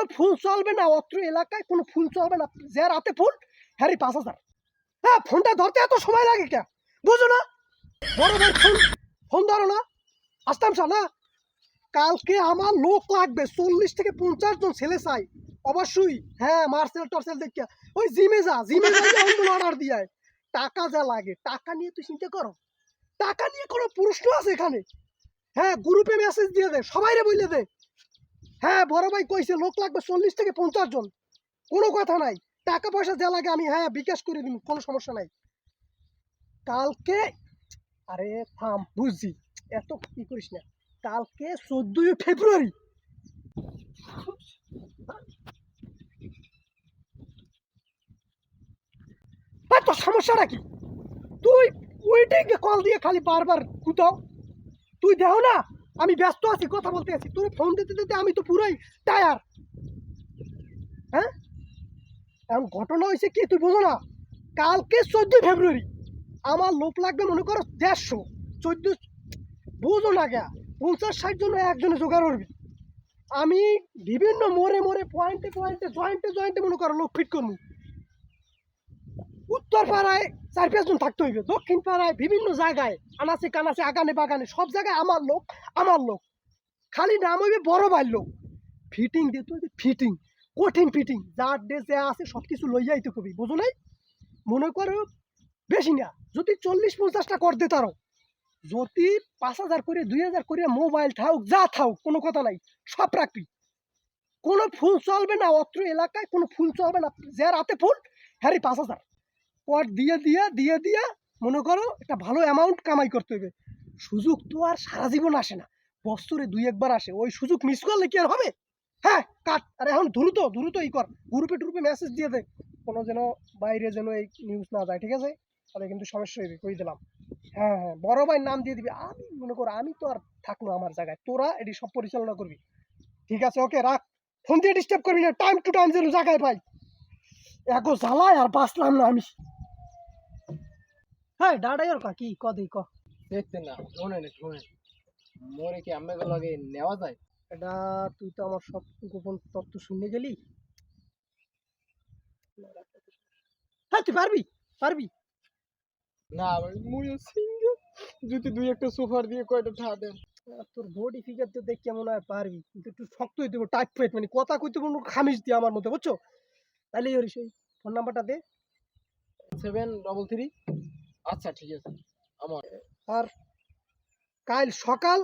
কোনো ফুল চলবে না, অত্র এলাকায় কোনো ফুল চলবে না। যে রাতে ফুল, হ্যারি পাঁচ হাজার। হ্যাঁ ফোনটা ধরতে এত সময় লাগে কে বুঝো না। বড় ভাই ফোন ফোন ধরো না। আসতাম সা না কালকে আমার লোক লাগবে, চল্লিশ থেকে পঞ্চাশ জন ছেলে চাই। অবশ্যই। হ্যাঁ মার্সেল টর্সেল দেখিয়া। ওই জিমে যা, জিমে অর্ডার দিয়ে টাকা যা লাগে, টাকা নিয়ে তুই চিন্তা করো। টাকা নিয়ে কোনো প্রশ্ন আছে এখানে? হ্যাঁ গ্রুপে মেসেজ দিয়ে দে, সবাইরে বলে দে। হ্যাঁ বড় ভাই কইছে লোক লাগবে চল্লিশ থেকে পঞ্চাশ জন। কোনো কথা নাই। টাকা পয়সা যা লাগে আমি হ্যাঁ বিকাশ করে দিব কোনো সমস্যা নাই। কালকে, আরে থাম, বুঝছি। এত কি করিস না। কালকে চোদ্দই ফেব্রুয়ারি। তোর সমস্যাটা কি? তুই ওইটাকে কল দিয়ে খালি বারবার কুতাও তুই দেহ না? আমি ব্যস্ত আছি, কথা বলতে আছি। তোর ফোন দিতে দিতে আমি তো পুরোই টায়ার হ্যাঁ? এখন ঘটনা হয়েছে কি, তুই বোঝো না? কালকে চোদ্দই ফেব্রুয়ারি, আমার লোক লাগবে মনে করো দেড়শো। চোদ্দ বুঝো না গা পঞ্চাশ, ষাট জন একজনে জোগাড় করবি। আমি বিভিন্ন মোড়ে মোড়ে পয়েন্টে পয়েন্টে জয়েন্টে জয়েন্টে মনে করো লোক ফিট করব। উত্তর পাড়ায় চার পাঁচজন থাকতে হইবে দক্ষিণ পাড়ায় বিভিন্ন জায়গায়, আনাচে কানাচে, আগানে বাগানে, সব জায়গায় আমার লোক আমার লোক। খালি নাম হইবে বড় ভাই লোক। ফিটিং দিতে হইবে ফিটিং কঠিন ফিটিং যার ডে যা আছে সব কিছু লইয়া আইতে কবি, বুঝো নাই? মনে করো বেশি না, যদি চল্লিশ পঞ্চাশটা কর দে তারও। যদি পাঁচ হাজার করে, দুই হাজার করে মোবাইল থাক যা থাক কোনো কথা নাই, সব রাখবি। কোনো ফুল চলবে না অত্র এলাকায়, কোনো ফুল চলবে না, যে রাতে ফুল, হ্যারি পাঁচ হাজার। পর দিয়ে দিয়ে দিয়ে দিয়ে মনে করো একটা ভালো অ্যামাউন্ট কামাই করতে হবে। সুযোগ তো আর সারা জীবন আসে না। বছরে দুই একবার আসে। ওই সুযোগ মিস করলে কি আর হবে? হ্যাঁ কাট। আর এখন দ্রুত দ্রুত ই কর গ্রুপে টুরুপে মেসেজ দিয়ে দে। কোনো যেন বাইরে যেন এই নিউজ না যায়, ঠিক আছে? তাহলে কিন্তু সমস্যা হইবে, কই দিলাম। হ্যাঁ হ্যাঁ বড় ভাই নাম দিয়ে দিবি। আমি মনে করো, আমি তো আর থাকল আমার জায়গায়। তোরা এটি সব পরিচালনা করবি। ঠিক আছে ওকে রাখ। ফোন দিয়ে ডিস্টার্ব করবি না। টাইম টু টাইম যেন জায়গায় পাই। এগো জ্বালায় আর বাঁচলাম না আমি। হ্যাঁ ডাডাই ওর কা? কি ক দিই ক। দেখতে না শোনেন শোনেন মোরে কি আমাকে লগে নেওয়া যায়? এটা তুই তো আমার সব গোপন তথ্য শুনে গেলি। হ্যাঁ তুই পারবি পারবি। না ভাই মুই সিঙ্গেল যদি দুই একটা সুপার দিয়ে কয়টা ঠা দেন? তোর বডি ফিগার তো দেখ কেমন হয় পারবি। কিন্তু একটু শক্ত হইতে হবে টাইট ফাইট মানে কথা কইতে কোনো খামিজ দিয়ে আমার মধ্যে বুঝছ? তাহলে ওই ফোন নাম্বারটা দে। সেভেন ডবল থ্রি আচ্ছা ঠিক আছে। আমার আর কাল সকাল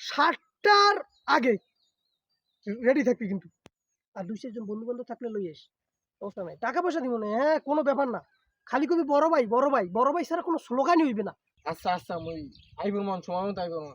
সাতটার আগে রেডি থাকবি কিন্তু। আর দুই চারজন বন্ধু বান্ধব থাকলে লই আস অবস্থা নাই। টাকা পয়সা দিব না হ্যাঁ কোনো ব্যাপার না। খালি কবি বড় ভাই বড় ভাই বড় ভাই ছাড়া কোনো স্লোগানই হইবে না। আচ্ছা আচ্ছা মুই আইব মন সময় মতো আইব মান।